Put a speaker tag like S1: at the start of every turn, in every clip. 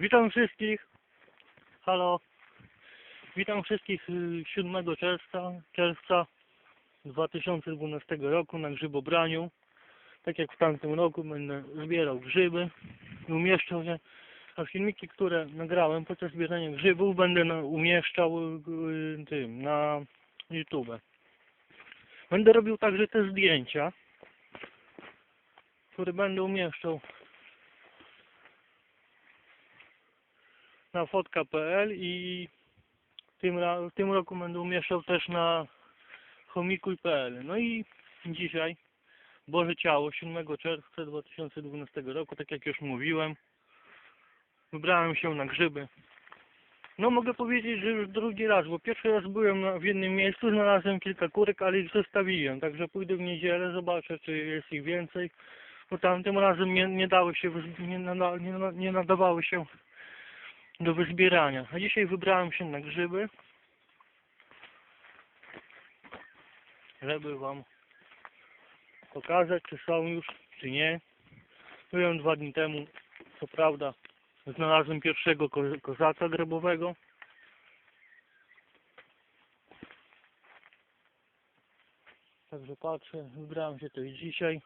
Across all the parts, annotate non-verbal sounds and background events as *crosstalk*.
S1: Witam wszystkich. Halo. Witam wszystkich y, 7 czerwca, czerwca 2012 roku na grzybobraniu. Tak jak w tamtym roku będę zbierał grzyby i umieszczał je. A filmiki, które nagrałem podczas zbierania grzybów będę na, umieszczał y, tym na YouTube. Będę robił także te zdjęcia, które będę umieszczał na fotka.pl i w tym, w tym roku będę umieszczał też na chomikuj.pl. No i dzisiaj, Boże Ciało, 7 czerwca 2012 roku, tak jak już mówiłem, wybrałem się na grzyby. No mogę powiedzieć, że już drugi raz, bo pierwszy raz byłem w jednym miejscu, znalazłem kilka kurek, ale ich zostawiłem, także pójdę w niedzielę, zobaczę czy jest ich więcej, bo tamtym razem nie, nie dały się, nie, nada, nie, nie nadawały się do wyzbierania. A dzisiaj wybrałem się na grzyby, żeby Wam pokazać, czy są już, czy nie. Byłem dwa dni temu, co prawda, znalazłem pierwszego ko kozaka grybowego. Także patrzę, wybrałem się tutaj dzisiaj.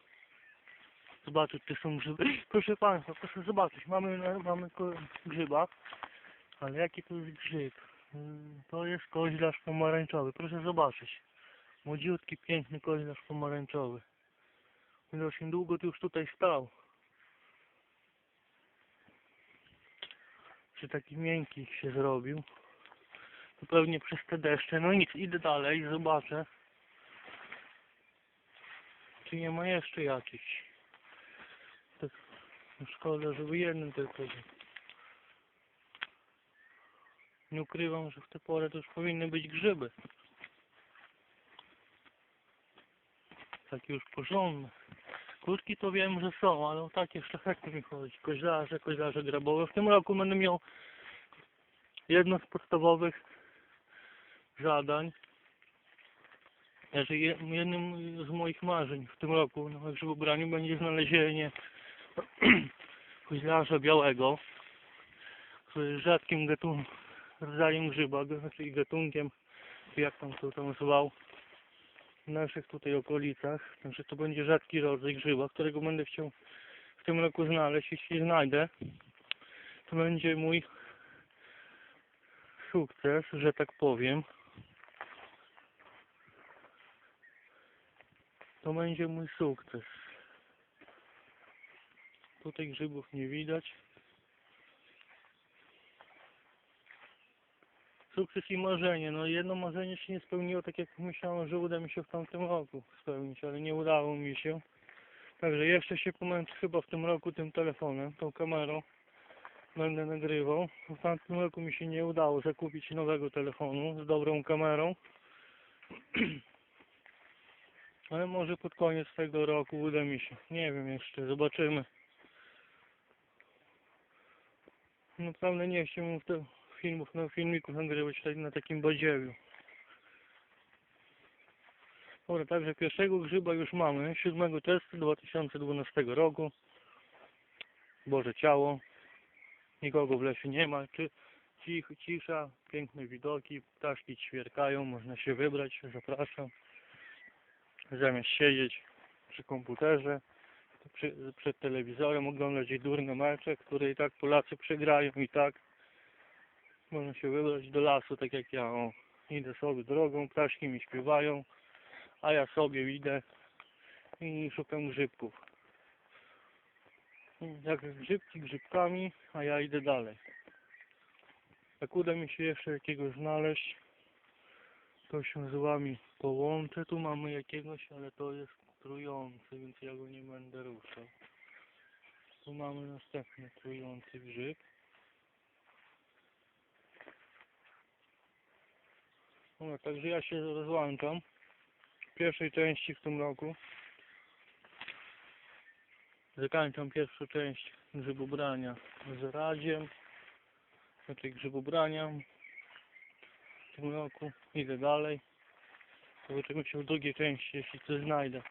S1: Zobaczyć, czy są grzyby. Proszę Państwa, proszę zobaczyć, mamy, mamy grzyba. Ale jaki to jest grzyb? Mm, To jest koźlarz pomarańczowy. Proszę zobaczyć. Młodziutki, piękny koźlarz pomarańczowy. Widocznie długo tu już tutaj stał. Czy taki miękki się zrobił? To pewnie przez te deszcze. No nic, idę dalej, zobaczę. Czy nie ma jeszcze jakichś. Tak, szkoda, żeby jeden tylko był. Nie ukrywam, że w tę porę to już powinny być grzyby. Takie już porządne. Kurki to wiem, że są, ale o takie szlachetne mi chodzi. Koźlarze, koźlarze grabowe. W tym roku będę miał jedno z podstawowych zadań. Znaczy je- jednym z moich marzeń w tym roku na grzybobraniu będzie znalezienie *clears throat* koźlarza białego, który jest rzadkim gatunkiem rodzajem grzyba, g- znaczy gatunkiem, jak tam to tam zwał, w naszych tutaj okolicach. Także to będzie rzadki rodzaj grzyba, którego będę chciał w tym roku znaleźć. Jeśli znajdę, to będzie mój sukces, że tak powiem. To będzie mój sukces. Tutaj grzybów nie widać. Sukces i marzenie. No jedno marzenie się nie spełniło tak jak myślałem, że uda mi się w tamtym roku spełnić, ale nie udało mi się. Także jeszcze się pomęczę chyba w tym roku tym telefonem, tą kamerą. Będę nagrywał. W tamtym roku mi się nie udało zakupić nowego telefonu z dobrą kamerą. *clears throat* Ale może pod koniec tego roku uda mi się. Nie wiem jeszcze, zobaczymy. Naprawdę nie chciałbym w te filmów, no filmików nagrywać na takim badziewiu. Dobra, także pierwszego grzyba już mamy, 7 czerwca 2012 roku. Boże ciało. Nikogo w lesie nie ma. Czy, cich, cisza, piękne widoki, ptaszki ćwierkają, można się wybrać, zapraszam. Zamiast siedzieć przy komputerze, przy, przed telewizorem, oglądać durne mecze, które i tak Polacy przegrają i tak. Można się wybrać do lasu, tak jak ja. O, idę sobie drogą, ptaszki mi śpiewają, a ja sobie idę i szukam grzybków. Jak grzybki grzybkami, a ja idę dalej. Jak uda mi się jeszcze jakiegoś znaleźć, to się z wami połączę. Tu mamy jakiegoś, ale to jest trujący, więc ja go nie będę ruszał. Tu mamy następny trujący grzyb. No, także ja się rozłączam pierwszej części w tym roku. Zakończam pierwszą część grzybobrania z radziem, znaczy grzybobrania w tym roku. Idę dalej. Zobaczymy się w drugiej części, jeśli coś znajdę.